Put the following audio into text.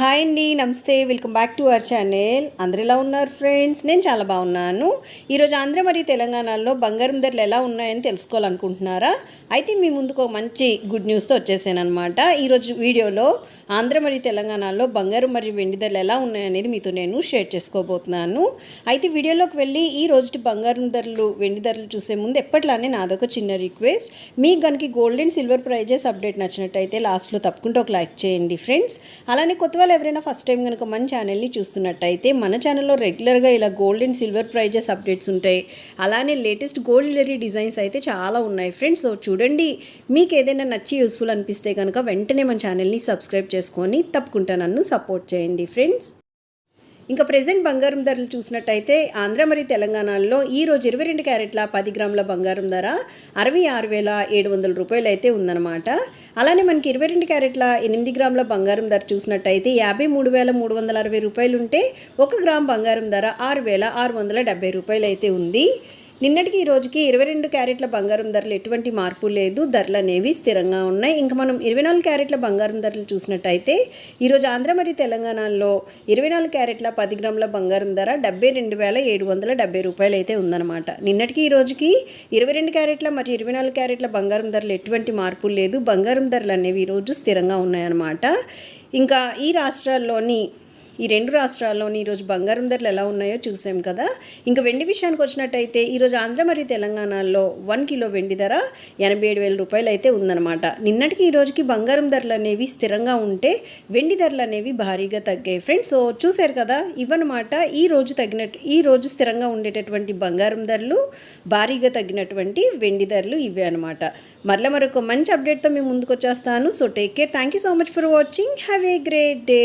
Hi అండి నమస్తే. Welcome back to our channel అందరు ఎలా ఉన్నారు ఫ్రెండ్స్ నేను చాలా బాగున్నాను. ఈరోజు ఆంధ్ర మరియు తెలంగాణలో బంగారం ధరలు ఎలా ఉన్నాయని తెలుసుకోవాలనుకుంటున్నారా? అయితే మీ ముందుకు ఒక మంచి గుడ్ న్యూస్తో వచ్చేసాను అనమాట ఈరోజు వీడియోలో ఆంధ్ర మరియు తెలంగాణలో బంగారం మరియు వెండి ధరలు ఎలా ఉన్నాయనేది మీతో నేను షేర్ చేసుకోబోతున్నాను. అయితే వీడియోలోకి వెళ్ళి ఈ రోజు బంగారం ధరలు వెండి ధరలు చూసే ముందు ఎప్పట్లానే నాదొక చిన్న రిక్వెస్ట్ మీకు కనుక gold and silver prizes update నచ్చినట్టయితే లాస్ట్లో తప్పకుండా ఒక లైక్ చేయండి ఫ్రెండ్స్ అలానే కొత్త వాళ్ళు ఎవరైనా ఫస్ట్ టైం కనుక మన ఛానల్ని చూస్తున్నట్టయితే మన ఛానల్లో రెగ్యులర్గా ఇలా gold and silver prizes updates ఉంటాయి. అలానే లేటెస్ట్ గోల్డ్ జ్యువెలరీ డిజైన్స్ అయితే చాలా ఉన్నాయి. ఫ్రెండ్స్ సో చూడండి మీకు ఏదైనా నచ్చి యూస్ఫుల్ అనిపిస్తే కనుక వెంటనే మన ఛానల్ని సబ్స్క్రైబ్ చేసుకొని తప్పకుండా నన్ను సపోర్ట్ చేయండి. ఫ్రెండ్స్ ఇంకా ప్రజెంట్ బంగారం ధరలు చూసినట్టయితే ఆంధ్ర మరియు తెలంగాణలో ఈ రోజు ఇరవై రెండు క్యారెట్ల పది గ్రాముల బంగారం ధర అరవై ఆరు వేల ఏడు వందల రూపాయలు అయితే ఉందన్నమాట. అలానే మనకి ఇరవై రెండు క్యారెట్ల ఎనిమిది గ్రాముల బంగారం ధర చూసినట్టయితే యాభై మూడు వేల మూడు వందల అరవై రూపాయలు ఉంటే ఒక గ్రామ్ బంగారం ధర ఆరు వేల ఆరు వందల డెబ్బై రూపాయలు అయితే ఉంది. నిన్నటికి ఈ రోజుకి ఇరవై రెండు క్యారెట్ల బంగారం ధరలు ఎటువంటి మార్పు లేదు. ధరలు అనేవి స్థిరంగా ఉన్నాయి. ఇంకా మనం ఇరవై నాలుగు క్యారెట్ల బంగారం ధరలు చూసినట్టయితే ఈరోజు ఆంధ్ర మరియు తెలంగాణలో ఇరవై నాలుగు క్యారెట్ల పది గ్రాముల బంగారం ధర డెబ్బై రెండు వేల ఏడు వందల డెబ్బై రూపాయలు అయితే ఉందన్నమాట. నిన్నటికి ఈ రోజుకి ఇరవై రెండు క్యారెట్ల మరియు ఇరవై నాలుగు క్యారెట్ల బంగారం ధరలు ఎటువంటి మార్పు లేదు. బంగారం ధరలు అనేవి ఈరోజు స్థిరంగా ఉన్నాయన్నమాట. ఇంకా ఈ రాష్ట్రాల్లోని ఈ రెండు రాష్ట్రాల్లోని ఈరోజు బంగారం ధరలు ఎలా ఉన్నాయో చూసాం కదా. ఇంకా వెండి విషయానికి వచ్చినట్టయితే ఈరోజు ఆంధ్ర మరియు తెలంగాణలో వన్ కిలో వెండి ధర ఎనభై ఏడు వేల రూపాయలు అయితే ఉందన్నమాట. నిన్నటికి ఈ రోజుకి బంగారం ధరలు అనేవి స్థిరంగా ఉంటే వెండి ధరలు అనేవి భారీగా తగ్గాయి. ఫ్రెండ్స్ సో చూశారు కదా ఇవన్నమాట ఈ రోజు తగినట్టు ఈ రోజు స్థిరంగా ఉండేటటువంటి బంగారం ధరలు భారీగా తగ్గినటువంటి వెండి ధరలు ఇవే అనమాట మరలా మరొక మంచి అప్డేట్తో మేము ముందుకు వచ్చేస్తాను. So take care. Thank you so much for watching. Have a great day.